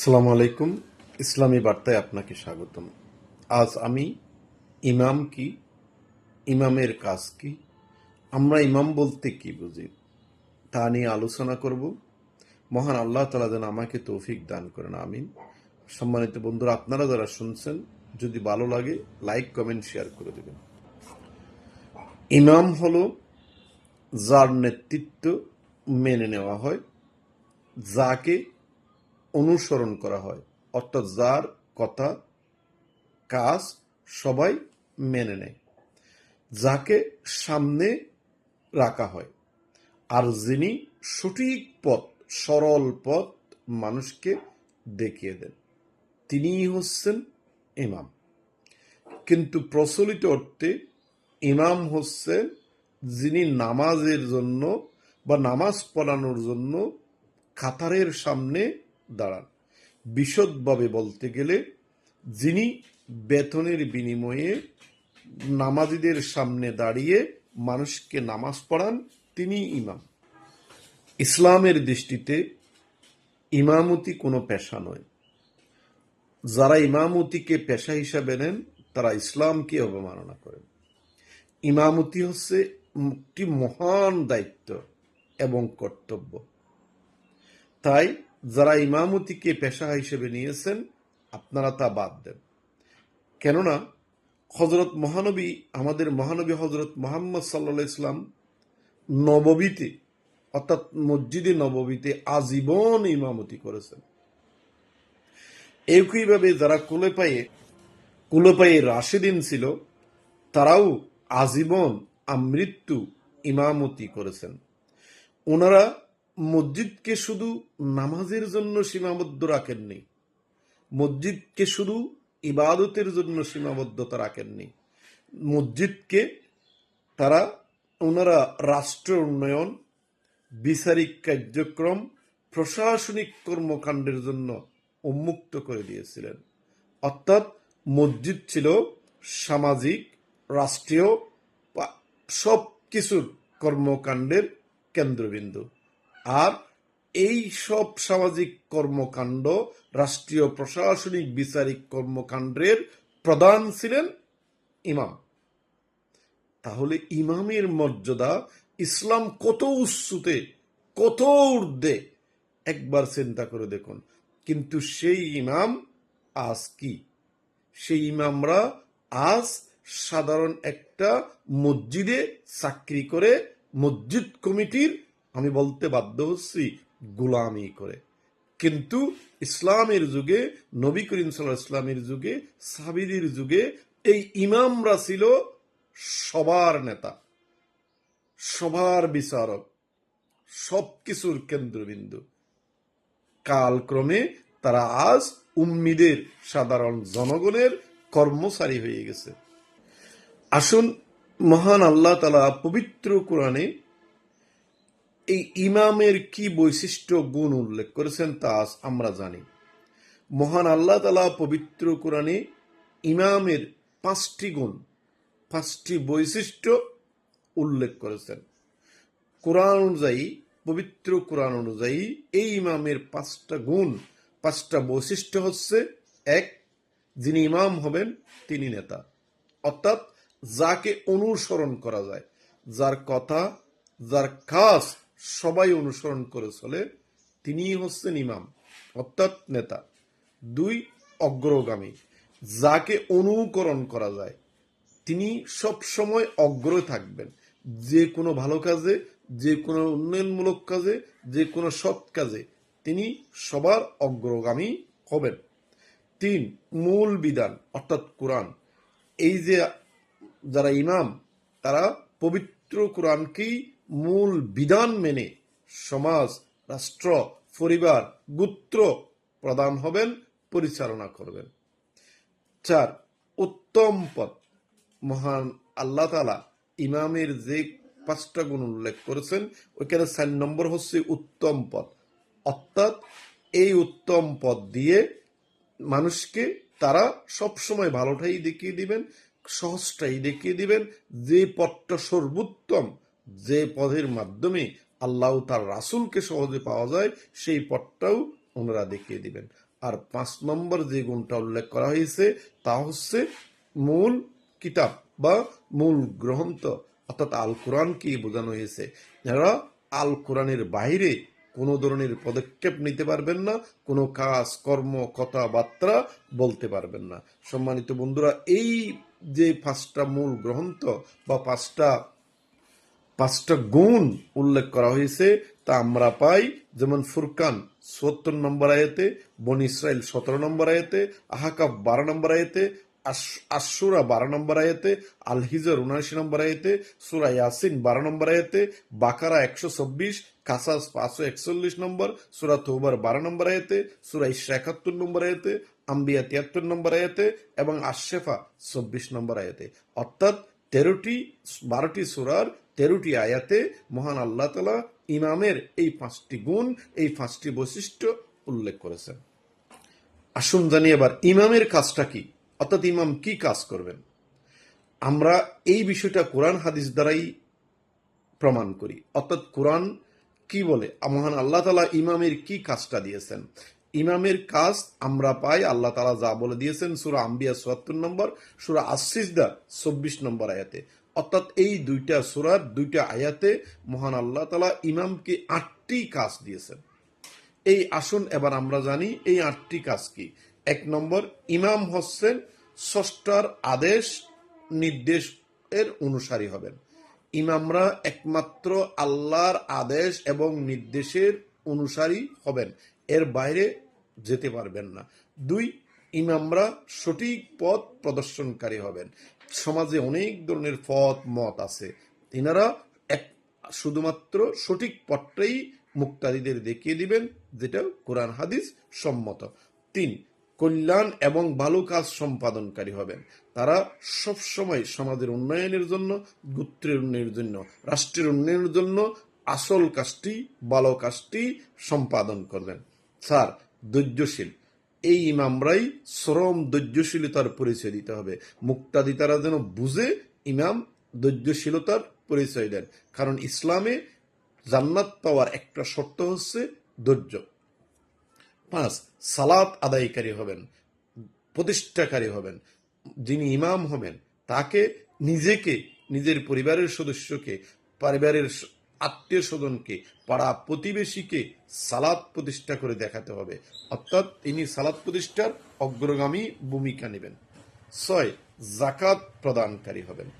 সালাম আলাইকুম। ইসলামী বার্তায় আপনাকে স্বাগতম। আজ আমি ইমাম কি, ইমামের কাজ কি, আমরা ইমাম বলতে কি বুঝি, তা নিয়ে আলোচনা করব। মহান আল্লাহ তালা যেন আমাকে তৌফিক দান করেন, আমিন। সম্মানিত বন্ধুরা, আপনারা যারা শুনছেন, যদি ভালো লাগে, লাইক, কমেন্ট, শেয়ার করে দেবেন। ইমাম হল যার নেতৃত্ব মেনে নেওয়া হয়, যাকে অনুসরণ করা হয়। অর্থাৎ যার কথা, কাজ সবাই মেনে নেয়, যাকে সামনে রাখা হয়। আর যিনি সঠিক পথ, সরল পথ মানুষকে দেখিয়ে দেন, তিনিই হচ্ছেন ইমাম। কিন্তু প্রচলিত অর্থে ইমাম হচ্ছেন যিনি নামাজের জন্য বা নামাজ পড়ানোর জন্য কাতারের সামনে দাঁড়ান। বিশদভাবে বলতে গেলে, যিনি বেতনের বিনিময়ে নামাজিদের সামনে দাঁড়িয়ে মানুষকে নামাজ পড়ান, তিনি ইমাম। ইসলামের দৃষ্টিতে ইমামতি কোনো পেশা নয়। যারা ইমামতিকে পেশা হিসাবে নেন, তারা ইসলামকে অবমাননা করেন। ইমামতি হচ্ছে একটি মহান দায়িত্ব এবং কর্তব্য। তাই যারা ইমামতিকে পেশা হিসেবে নিয়েছেন, আপনারা তা বাদ দেন। কেননা হজরত মহানবী, আমাদের মহানবী হজরত মোহাম্মদ সাল্লা ইসলাম নববীতে, অর্থাৎ মসজিদে নববীতে আজীবন ইমামতি করেছেন। একইভাবে যারা কুলে পায়ে কুলে পায়ে রাশেদিন ছিল, তারাও আজীবন আমৃত্যু ইমামতি করেছেন। ওনারা মসজিদকে শুধু নামাজের জন্য সীমাবদ্ধ রাখেননি। মসজিদকে শুধু ইবাদতের জন্য সীমাবদ্ধতা রাখেননি। মসজিদকে তারা, ওনারা রাষ্ট্র উন্নয়ন, বিচারিক কার্যক্রম, প্রশাসনিক কর্মকাণ্ডের জন্য উন্মুক্ত করে দিয়েছিলেন। অর্থাৎ মসজিদ ছিল সামাজিক, রাষ্ট্রীয় সব কিছুর কর্মকাণ্ডের কেন্দ্রবিন্দু। আর এই সব সামাজিক কর্মকাণ্ড, রাষ্ট্রীয় প্রশাসনিক বিচারিক কর্মকাণ্ডের প্রধান ছিলেন ইমাম। তাহলে ইমামের মর্যাদা ইসলাম কত উচ্চতে, কত ঊর্ধ্বে? একবার চিন্তা করে দেখুন। কিন্তু সেই ইমাম আজ কি? সেই ইমামরা আজ সাধারণ একটা মসজিদে চাকরি করে মসজিদ কমিটির আমি বলতে বাধ্য হচ্ছি গোলামি করে। কিন্তু ইসলামের যুগে, নবী করিম সাল্লাহ ইসলামের যুগে সাবিদের যুগে এই ইমামরা ছিল সবার নেতা, সবার বিচারক সব কিছুর কেন্দ্রবিন্দু। কালক্রমে তারা আজ উম্মিদের, সাধারণ জনগণের কর্মচারী হয়ে গেছে। আসুন, মহান আল্লাহ তালা পবিত্র কোরআনে এই ইমামের কি বৈশিষ্ট্য গুণ উল্লেখ করেছেন তা আমরা জানি। মহান আল্লাহ তালা পবিত্র কোরআনে ইমামের পাঁচটি গুণ, পাঁচটি বৈশিষ্ট্য উল্লেখ করেছেন। কোরআন অনুযায়ী, পবিত্র কোরআন অনুযায়ী এই ইমামের পাঁচটা গুণ, পাঁচটা বৈশিষ্ট্য হচ্ছে, এক, যিনি ইমাম হবেন, তিনি নেতা। অর্থাৎ যাকে অনুসরণ করা যায়, যার কথা, যার কাজ সবাই অনুসরণ করে চলে, তিনিই হচ্ছেন ইমাম, অর্থাৎ নেতা। দুই, অগ্রগামী, যাকে অনুকরণ করা যায়। তিনি সব সময় অগ্র থাকবেন। যে কোনো ভালো কাজে, যে কোনো উন্নয়নমূলক কাজে, যে কোনো সৎ কাজে তিনি সবার অগ্রগামী হবেন। তিন, মূল বিধান, অর্থাৎ কোরআন। এই যে যারা ইমাম, তারা পবিত্র কোরআনকেই মূল বিধান মেনে সমাজ, রাষ্ট্র, পরিবার, গোত্র প্রদান হবেন, পরিচালনা করবেন। চার, উত্তম পথ। মহান আল্লাহ তালা ইমামের যে পাঁচটা গুণ উল্লেখ করেছেন, ওইখানে চার নম্বর হচ্ছে উত্তম পথ। অর্থাৎ এই উত্তম পথ দিয়ে মানুষকে তারা সবসময় ভালোটাই দেখিয়ে দিবেন, সহজটাই দেখিয়ে দিবেন, যে পথটা সর্বোত্তম যে পথের মাধ্যমে আল্লাহ তার রাসুলকে সহজে পাওয়া যায়, সেই পথটাও ওনারা দেখিয়ে দিবেন। আর পাঁচ নম্বর যে গুণটা উল্লেখ করা হয়েছে, তা হচ্ছে মূল কিতাব বা মূল গ্রন্থ, অর্থাৎ আল কোরআনকে বোঝানো হয়েছে। এরা আল কোরআনের বাইরে কোনো ধরনের পদক্ষেপ নিতে পারবেন না, কোনো কাজ, কর্ম, কথাবার্তা বলতে পারবেন না। সম্মানিত বন্ধুরা, এই যে পাঁচটা মূল গ্রন্থ বা পাঁচটা পাঁচটা গুণ উল্লেখ করা হয়েছে, তা আমরা পাই, যেমন ফুরকান সত্তর নম্বর আয়াতে, বন ইসরায়েল সতেরো নম্বর আয়াতে আহাকাব বারো নম্বর আয়াতে, আশ- আশুরা বারো নম্বর আয়াতে আল হিজর উনআশি নম্বর আয়াতে, সুরা ইয়াসিন বারো নম্বর আয়াতে, বাকারা একশো চব্বিশ, কাসাস পাঁচশো একচল্লিশ নম্বর, সুরা তৌবার বারো নম্বর আয়াতে, সুরা ইসরা একাত্তর নম্বর আয়াতে, আম্বিয়া তিয়াত্তর নম্বর আয়াতে এবং আশেফা চব্বিশ নম্বর আয়াতে। অর্থাৎ তেরোটি বারোটি সুরার তেরোটি আয়াতে মহান আল্লাহ তালা ইমামের এই পাঁচটি গুণ, এই পাঁচটি বৈশিষ্ট্য উল্লেখ করেছেন। আসুন জানি এবার ইমামের কাজটা কি? অর্থাৎ ইমাম কি কাজ করবেন? আমরা এই বিষয়টা কোরআন হাদিস দ্বারাই প্রমাণ করি। অর্থাৎ কোরআন কি বলে? মহান আল্লাহ তালা ইমামের কি কাজটা দিয়েছেন? ইমামের কাজ আমরা পাই, আল্লাহ তালা যা বলে দিয়েছেন, সুরা আম্বিয়া চুয়াত্তর নম্বর, সুরা আসিসদা চব্বিশ নম্বর আয়াতে। অর্থাৎ এই দুইটা সুরার দুইটা আয়াতে মহান আল্লাহ তালা ইমামকে আটটি কাজ দিয়েছেন। এই আসুন এবার আমরা জানি, এই আটটি কাজ কি? এক নম্বর, ইমাম হচ্ছেন ষষ্ঠার আদেশ, নির্দেশ এর অনুসারী হবেন। ইমামরা একমাত্র আল্লাহর আদেশ এবং নির্দেশের অনুসারী হবেন। এর বাইরে যেতে পারবেন না। দুই, ইমামরা সঠিক পথ প্রদর্শনকারী হবেন। সমাজে অনেক ধরনের পথ মত আছে। তিনারা এক, শুধুমাত্র সঠিক পথটাই মুক্তাদিদের দেখিয়ে দিবেন, যেটা কোরআন হাদিস সম্মত। তিন, কল্যাণ এবং ভালো কাজ সম্পাদনকারী হবেন। তারা সব সময় সমাজের উন্নয়নের জন্য, গোত্রের উন্নয়নের জন্য, রাষ্ট্রের উন্নয়নের জন্য আসল কাজটি, ভালো কাজটি সম্পাদন করবেন। স্যার ধৈর্যশীল এই ইমামরাই শ্রম ধৈর্যশীলতার পরিচয় দিতে হবে। মুক্তাদিতারা যেন বুঝে ইমাম ধৈর্যশীলতার পরিচয় দেন। কারণ ইসলামে জান্নাত পাওয়ার একটা শর্ত হচ্ছে ধৈর্য। পাঁচ, সালাত আদায়কারী হবেন, প্রতিষ্ঠাকারী হবেন। যিনি ইমাম হবেন, তাকে নিজেকে, নিজের পরিবারের সদস্যকে, পরিবারের আত্মীয় স্বজনকে পাড়া প্রতিবেশীকে সালাদ প্রতিষ্ঠা করে দেখাতে হবে। অর্থাৎ তিনি সালাদ প্রতিষ্ঠার অগ্রগামী ভূমিকা নেবেন। ছয় জাকাত প্রদানকারী হবেন।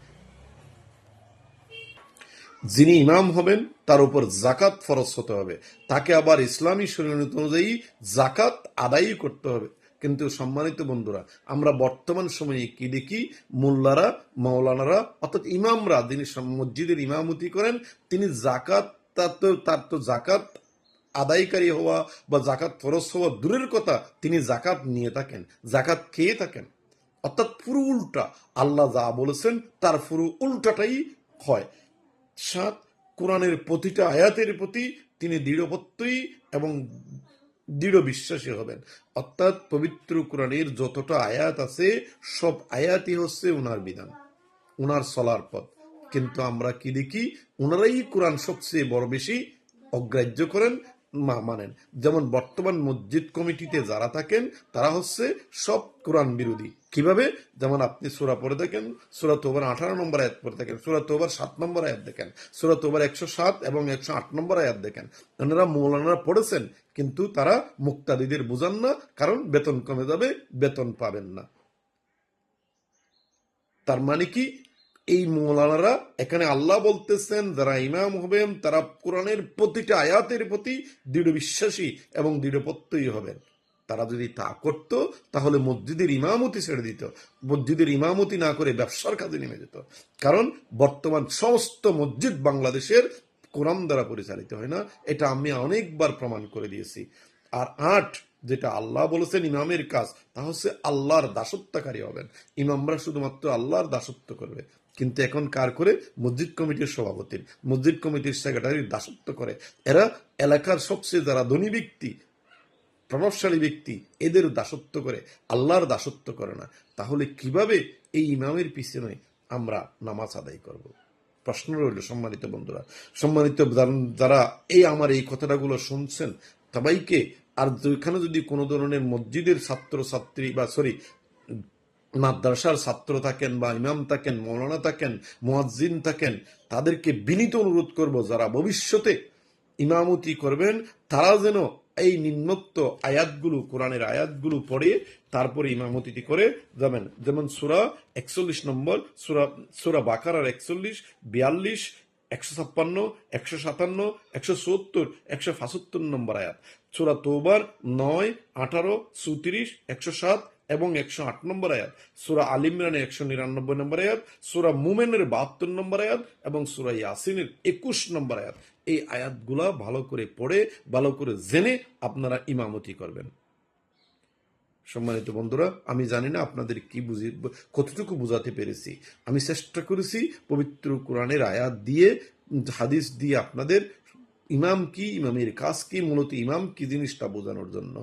যিনি ইমাম হবেন, তার উপর জাকাত ফরজ হতে হবে। তাকে আবার ইসলামী শরীয়ত অনুযায়ী জাকাত আদায়ই করতে হবে। কিন্তু সম্মানিত বন্ধুরা, আমরা বর্তমান সময়ে কি দেখি? মোল্লারা, মাওলানারা, অর্থাৎ ইমামরা, যিনি মসজিদের ইমামতি করেন, তিনি জাকাত তার তো তার তো জাকাত আদায়কারী হওয়া বা জাকাত ফরস হওয়া দূরের কথা, তিনি জাকাত নিয়ে থাকেন জাকাত খেয়ে থাকেন। অর্থাৎ পুরো উল্টা, আল্লাহ যা বলেছেন, তার পুরো উল্টাটাই হয়। সাত, কোরআনের প্রতিটা আয়াতের প্রতি তিনি দৃঢ়পত্যই এবং দৃঢ় বিশ্বাসী হবেন। অর্থাৎ পবিত্র কোরআনের যতটা আয়াত আছে, সব আয়াতই হচ্ছে ওনার বিধান, উনার চলার পথ। কিন্তু আমরা কি দেখি? উনারাই কোরআন সবচেয়ে বড় বেশি অগ্রাহ্য করেন মানেন। যেমন বর্তমান মসজিদ কমিটিতে যারা থাকেন, তারা হচ্ছে সব কোরআন বিরোধী। কীভাবে? যেমন আপনি সুরা পড়ে দেখেন, সুরা তোবার আঠারো নম্বর আয়াত পড়ে দেখেন, সুরা তোবার সাত নম্বর আয়াত দেখেন, সুরা তোবার একশো সাত এবং একশো আট নম্বর আয়াত দেখেন। ওনারা মৌলানারা পড়েছেন, কিন্তু তারা মুক্তাদিদের বুঝান না, কারণ বেতন কমে যাবে, বেতন পাবেন না। তার মানে কি? এই মৌলানারা এখানে আল্লাহ বলতেছেন, যারা ইমাম হবেন, তারা কোরআনের প্রতিটা আয়াতের প্রতি দৃঢ় বিশ্বাসী এবং দৃঢ়পত্যই হবেন। তারা যদি তা করত, তাহলে মসজিদের ইমামতি ছেড়ে দিত। মসজিদের ইমামতি না করে ব্যবসার কাজে নেমে যেত। কারণ বর্তমান সমস্ত মসজিদ বাংলাদেশের কোরআন দ্বারা পরিচালিত, হয় না? এটা আমি অনেকবার প্রমাণ করে দিয়েছি। আর আট, যেটা আল্লাহ বলেছেন ইমামের কাজ, তা হচ্ছে আল্লাহর দাসত্বকারী হবেন। ইমামরা শুধুমাত্র আল্লাহর দাসত্ব করবে। কিন্তু এখন কার করে? মসজিদ কমিটির সভাপতির। মসজিদ কমিটির সেক্রেটারির দাসত্ব করে। এরা এলাকার সবচেয়ে যারা ধনী ব্যক্তি, প্রভাবশালী ব্যক্তি, এদের দাসত্ব করে। আল্লাহর দাসত্ব করে না। তাহলে কীভাবে এই ইমামের পিছনে আমরা নামাজ আদায় করব? প্রশ্ন রইল, সম্মানিত বন্ধুরা। সম্মানিত যারা- যারা এই আমার এই কথাটাগুলো শুনছেন, সবাইকে আর যেখানে যদি কোনো ধরনের মসজিদের ছাত্র ছাত্রী বা সরি মাদ্রাসার ছাত্র থাকেন বা ইমাম থাকেন, মৌলানা থাকেন, মুয়াজ্জিন থাকেন, তাদেরকে বিনীত অনুরোধ করব যারা ভবিষ্যতে ইমামতি করবেন তারা যেন এই নিম্নোক্ত আয়াতগুলো, কোরআনের আয়াতগুলো পড়ে তারপরে ইমামতিটি করে যাবেন। যেমন সুরা একচল্লিশ নম্বর, সুরা সুরা বাকারার একচল্লিশ, বিয়াল্লিশ, একশো ছাপ্পান্ন, একশো সাতান্ন, একশো সত্তর, একশো নম্বর আয়াত। সুরা তৌবার নয়, আঠারো, চৌত্রিশ, একশো সাত এবং একশো আট নম্বর আয়াত। সুরা আলিমরানের একশো নিরানব্বই নম্বর আয়াত, সুরা মুমেনের বাহাত্তর নম্বর আয়াত এবং সুরা ইয়াসিনের একুশ নম্বর আয়াত। এই আয়াতগুলা ভালো করে পড়ে, ভালো করে জেনে আপনারা ইমামতি করবেন। সম্মানিত বন্ধুরা, আমি জানি না আপনাদের কি বুঝি, কতটুকু বোঝাতে পেরেছি। আমি চেষ্টা করেছি পবিত্র কোরআনের আয়াত দিয়ে, হাদিস দিয়ে আপনাদের ইমাম কি, ইমামের কাজ কি, মূলত ইমাম কি জিনিসটা বোঝানোর জন্য।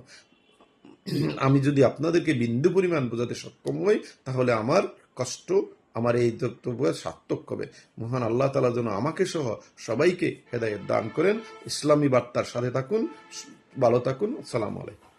আমি যদি আপনাদেরকে বিন্দু পরিমাণ বোঝাতে সক্ষম হই, তাহলে আমার কষ্ট, আমার এই বক্তব্য সার্থক হবে। মহান আল্লাহ তালা যেন আমাকে সহ সবাইকে হেদায়ত দান করেন। ইসলামী বার্তার সাথে থাকুন, ভালো থাকুন। আসসালামু আলাইকুম।